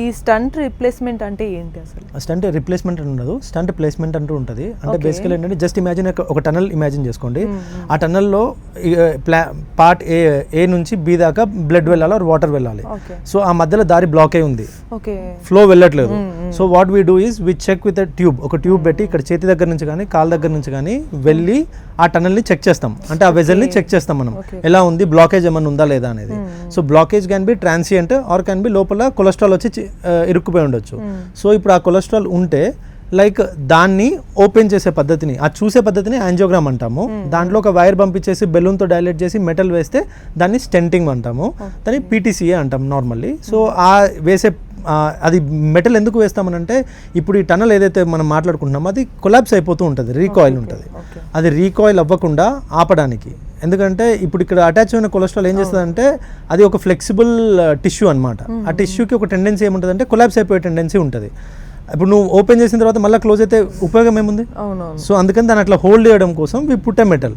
ఈ stunt replacement అంటే ఏంటి అసలు? స్టంట్ రిప్లేస్మెంట్ అని ఉండదు. స్టంట్ ప్లేస్మెంట్ అంటూ ఉంటుంది. అంటే. బేసికల్ ఏంటంటే జస్ట్ ఇమాజిన్ ఒక టనల్ ఇమాజిన్ చేసుకోండి. ఆ టనల్లో పార్ట్ ఏ ఏ నుంచి బి దాకా బ్లడ్ వెళ్ళాలి వాటర్ వెళ్ళాలి? సో ఆ మధ్యలో దారి బ్లాక్ అయి ఉంది. ఫ్లో వెళ్ళట్లేదు. So what we do is we check with tube ఒక ట్యూబ్ పెట్టి ఇక్కడ చేతి దగ్గర నుంచి కానీ కాల్ దగ్గర నుంచి కానీ వెళ్ళి ఆ టనల్ని చెక్ చేస్తాం. అంటే ఆ వెజల్ని చెక్ చేస్తాం మనం. ఎలా ఉంది? బ్లాకేజ్ ఏమైనా ఉందా లేదా అనేది. So blockage can be transient or can be లోపల కొలెస్ట్రాల్ వచ్చి ఇరుక్కుపోయి ఉండొచ్చు. సో ఇప్పుడు ఆ కొలెస్ట్రాల్ ఉంటే లైక్ దాన్ని ఓపెన్ చేసే పద్ధతిని ఆ చూసే పద్ధతిని యాంజియోగ్రామ్ అంటాము. దాంట్లో ఒక వైర్ పంపించేసి బెలూన్తో డైలేట్ చేసి మెటల్ వేస్తే దాన్ని స్టెంటింగ్ అంటాము. దాన్ని పీటీసీఏ అంటాం నార్మల్లీ. సో ఆ వేసే అది మెటల్ ఎందుకు వేస్తామనంటే ఇప్పుడు ఈ టనల్ ఏదైతే మనం మాట్లాడుకుంటున్నామో అది కొలాప్స్ అయిపోతూ ఉంటుంది రీకాయిల్ ఉంటుంది. అది రీకాయిల్ అవ్వకుండా ఆపడానికి. ఎందుకంటే ఇప్పుడు ఇక్కడ అటాచ్ అయిన కొలెస్ట్రాల్ ఏం చేస్తుందంటే అది ఒక ఫ్లెక్సిబుల్ టిష్యూ అన్నమాట. ఆ టిష్యూకి ఒక టెండెన్సీ ఏముంటుందంటే కొలాప్స్ అయిపోయే టెండెన్సీ ఉంటుంది. ఇప్పుడు నువ్వు ఓపెన్ చేసిన తర్వాత మళ్ళీ క్లోజ్ అయితే ఉపయోగం ఏముంది? సో అందుకని దాన్ని అట్లా హోల్డ్ చేయడం కోసం వి పుట్ ఎ మెటల్